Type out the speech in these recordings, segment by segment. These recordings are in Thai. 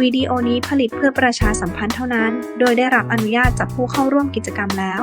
วิดีโอนี้ผลิตเพื่อประชาสัมพันธ์เท่านั้น โดยได้รับอนุญาตจากผู้เข้าร่วมกิจกรรมแล้ว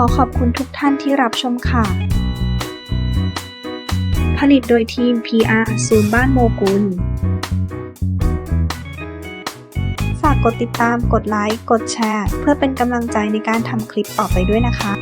อขอบคุณทุกท่านที่รับชมค่ะ ผลิตโดยทีม PR ศูนย์บ้านโมกุล ฝากกดติดตาม กดไลค์ กดแชร์ เพื่อเป็นกำลังใจในการทำคลิปต่อไปด้วยนะคะ